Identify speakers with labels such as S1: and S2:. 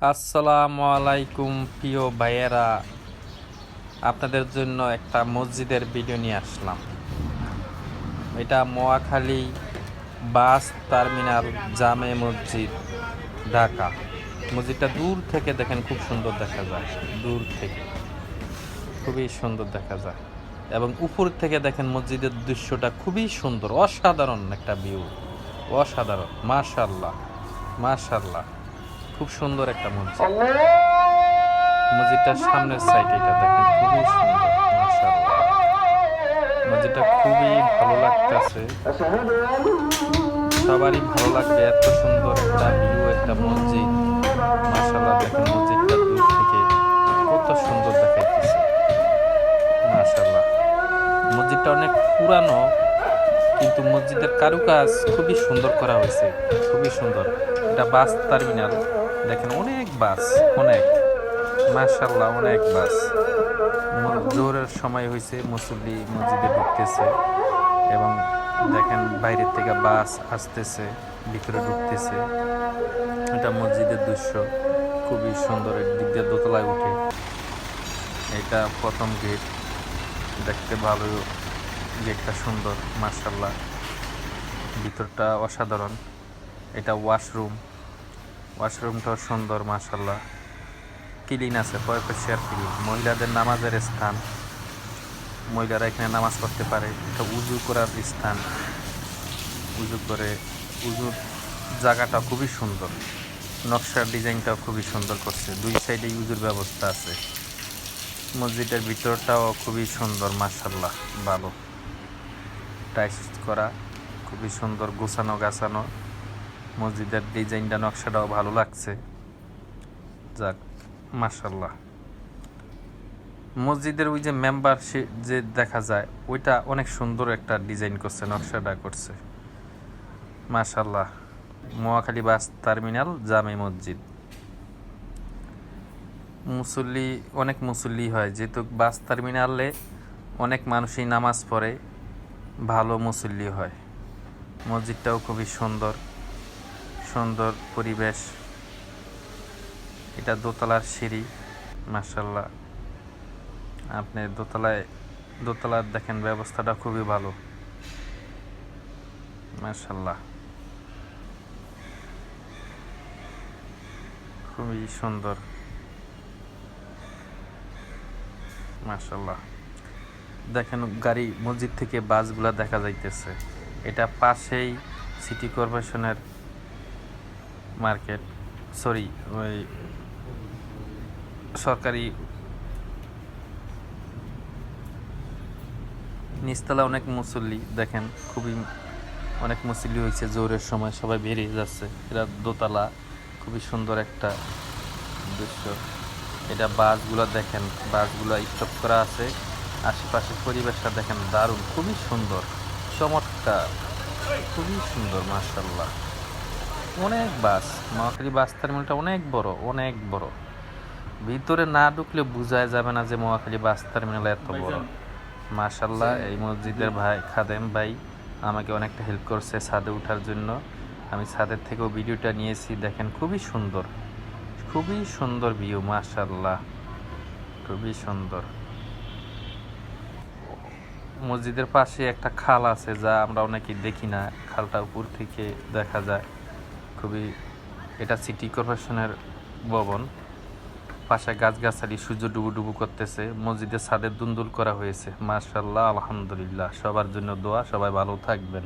S1: আসসালামু আলাইকুম, প্রিয় ভাইয়েরা। আপনাদের জন্য একটা মসজিদের ভিডিও নিয়ে আসলাম। এটা মোয়াখালী বাস টার্মিনাল জামে মসজিদ, ঢাকা। মসজিদটা দূর থেকে দেখেন খুব সুন্দর দেখা যায়। দূর থেকে। খুবই সুন্দর দেখা যায়। এবং উপর থেকে দেখেন মসজিদের দৃশ্যটা খুবই সুন্দর, অসাধারণ একটা ভিউ। অসাধারণ মাশাল্লাহ মাশাল্লাহ খুব সুন্দর একটা মসজিদ মসজিদটার সামনের সাইড এটা দেখেন, খুবই সুন্দর মসজিদটা খুবই ভালো লাগতেছে। সবারই ভালো লাগবে, এত সুন্দর একটা ভিউ একটা মসজিদ। মাশাআল্লাহ, দেখেন মসজিদটা দূর থেকে কত সুন্দর দেখাইতেছে। মাশাআল্লাহ। মসজিদটা অনেক পুরানো, কিন্তু মসজিদের কারুকাজ খুবই সুন্দর করা হয়েছে, খুবই সুন্দর। এটা বাস টার্মিনাল। দেখেন অনেক বাস, অনেক। মাশাল্লাহ অনেক বাস। জোরের সময় হয়েছে মুসল্লি মসজিদে ঢুকতেছে এবং দেখেন বাইরের থেকে বাস আসতেছে, ভিতরে ঢুকতেছে। এটা মসজিদের দৃশ্য, খুবই সুন্দর একদিক দিয়ে দোতলায় উঠে। এটা প্রথম গেট, দেখতে ভালো, গেটটা সুন্দর মার্শাল্লাহ ভিতরটা অসাধারণ। এটা ওয়াশরুম ওয়াশরুমটাও সুন্দর মার্শাল্লাহ ক্লিন আছে পয়পেশিয়ার ক্লিন। মহিলাদের নামাজের স্থান। মহিলারা এখানে নামাজ পড়তে পারে। এটা উজু করার স্থান। উজু করে, উজুর জায়গাটা খুবই সুন্দর। নকশার ডিজাইনটাও খুবই সুন্দর করছে। দুই সাইডেই উজুর ব্যবস্থা আছে। মসজিদের ভিতরটাও খুবই সুন্দর মার্শাল্লাহ ভালো। টাইস করা, খুবই সুন্দর গোছানো গাছানো মসজিদের ডিজাইনটা, নকশাটাও ভালো লাগছে। যাক মার্শাল্লাহ মসজিদের ওই যে মেম্বার যে দেখা যায়, ওইটা অনেক সুন্দর একটা ডিজাইন করছে, নকশাটা করছে। মার্শাল্লাহ মোয়াখালী বাস টার্মিনাল, জামে মসজিদ। মুসল্লি, অনেক মুসল্লি হয়, যেহেতু বাস টার্মিনালে অনেক মানুষই নামাজ পড়ে, ভালো মুসল্লি হয়। মসজিদটাও খুবই সুন্দর। সুন্দর পরিবেশ। এটা দোতলার সিঁড়ি মার্শাল্লাহ আপনি দোতলায়, দোতলার দেখেন ব্যবস্থাটা খুবই ভালো। মার্শাল্লাহ খুবই সুন্দর। মার্শাল্লাহ দেখেন গাড়ি মসজিদ থেকে বাসগুলা দেখা যাইতেছে। এটা পাশেই সিটি কর্পোরেশনের মার্কেট, সরি, ওই সরকারি নিচতলা অনেক মুসল্লি, দেখেন, খুবই অনেক মুসল্লি হয়েছে, জোরের সময় সবাই বেরিয়ে যাচ্ছে। এটা দোতলা, খুবই সুন্দর একটা দৃশ্য। এটা বাসগুলো দেখেন, বাসগুলো স্টপ করা আছে। আশেপাশের পরিবেশটা দেখেন দারুণ, খুবই সুন্দর, চমৎকার, খুবই সুন্দর মার্শাল্লাহ অনেক বাস মহাখালী বাস টার্মিনালটা অনেক বড় অনেক বড়। ভিতরে না ঢুকলে বোঝাই যাবে না যে মহাখালী বাস টার্মিনাল এত বড়। মার্শাল্লাহ এই মসজিদের ভাই খাদেম ভাই আমাকে অনেকটা হেল্প করছে ছাদে ওঠার জন্য। আমি ছাদের থেকেও ভিডিওটা নিয়েছি দেখেন খুবই সুন্দর। খুবই সুন্দর ভিউ মার্শাল্লাহ খুবই সুন্দর। মসজিদের পাশে একটা খাল আছে যা আমরা অনেকেই দেখি না। খালটা উপর থেকে দেখা যায়। খুবই এটা সিটি কর্পোরেশনের ভবন। পাশে গাছগাছালি, সূর্য ডুবু ডুবু করতেছে, মসজিদের ছাদের দুন্দুল করা হয়েছে। মার্শাল্লাহ আলহামদুলিল্লাহ। সবার জন্য দোয়া, সবাই ভালো থাকবেন।